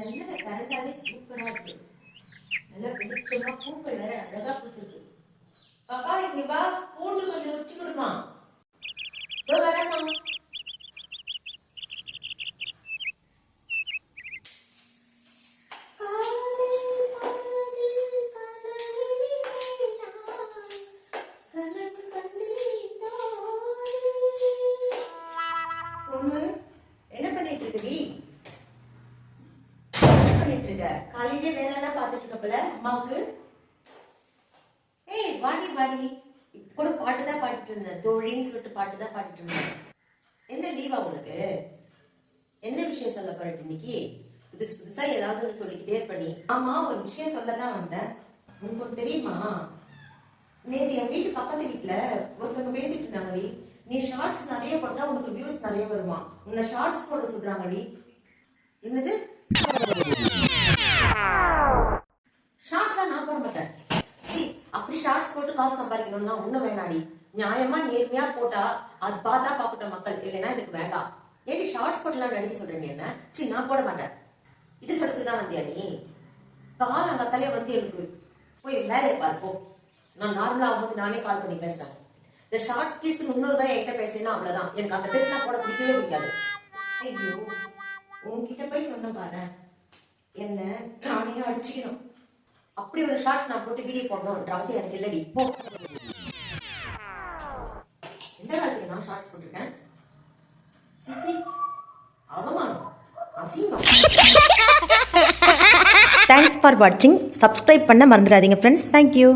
ஜன்னலை திறந்தாலே சூப்பரா இருக்கு. நல்லா வெளிச்சமா பூக்கள் வேற அழகா பூத்துருக்கு. பாப்பா இங்க வா பூண்டு கொஞ்சம் வச்சு கொடுமா என்ன காலையிலே வேலை எல்லாம் பார்த்துட்டு இருக்கப்பல அம்மாவுக்கு? ஏய் வாடி வாடி. இப்ப கூட பாட்டு தான் பாடிட்டு இருந்தேன். தோழின்னு சொல்லிட்டு பாட்டு தான் பாடிட்டு இருந்தேன். என்ன லீவா உனக்கு? என்ன விஷயம் சொல்ல போறேன் இன்னைக்கு? புதுசு புதுசா ஏதாவது ஒன்று சொல்லிக்கிட்டே பண்ணி ஆமா ஒரு விஷயம் சொல்ல தான் வந்தேன். உனக்கு தெரியுமா? நேற்று என் வீட்டு பக்கத்து வீட்டுல ஒருத்தவங்க பேசிட்டு இருந்தாங்கடி. நீ ஷார்ட்ஸ் நிறைய போட்டா உனக்கு வியூஸ் நிறைய வருமா உன்னை ஷார்ட்ஸ் போட சொல்றாங்கடி. என்னது? காசு சம்பாதிக்கணும்னா ஒண்ணு வேணாடி. நியாயமா நேர்மையா போட்டா அது பார்த்தா பாப்பிட்ட மக்கள். இல்லைன்னா எனக்கு வேண்டாம். ஏடி ஷார்ட்ஸ் போட்டுலாம் நடிக்க சொல்றேன் என்ன? சி நான் போட மாட்டேன். இது சொல்றதுக்கு தான் வந்தியா நீ? கால் அந்த தலையை வந்து எனக்கு போய் வேலையை பார்ப்போம் நான் நார்மலா ஆகும்போது நானே கால் பண்ணி பேசுறேன். இந்த ஷார்ட்ஸ் கீழ்ஸ் முன்னூறு வரை என்கிட்ட பேசினா அவ்வளவுதான். எனக்கு அந்த ட்ரெஸ்லாம் போட பிடிக்கவே பிடிக்காது. ஐயோ உன்கிட்ட போய் சொன்ன பாரு என்ன நானே அடிச்சுக்கணும். அப்படி ஒரு ஷார்ட்ஸ் நான் போட்டு வீடியோ போடணும்ன்ற அவசியம் எனக்கு இல்லடி. இப்போ எந்த காலத்துக்கு நான் ஷார்ட்ஸ் போட்டிருக்கேன்? சிச்சி அவமானம் அசிங்கம். தேங்க்ஸ் ஃபார் வாட்சிங் சப்ஸ்கிரைப் பண்ண மறந்துடாதீங்க ஃப்ரெண்ட்ஸ் தேங்க்யூ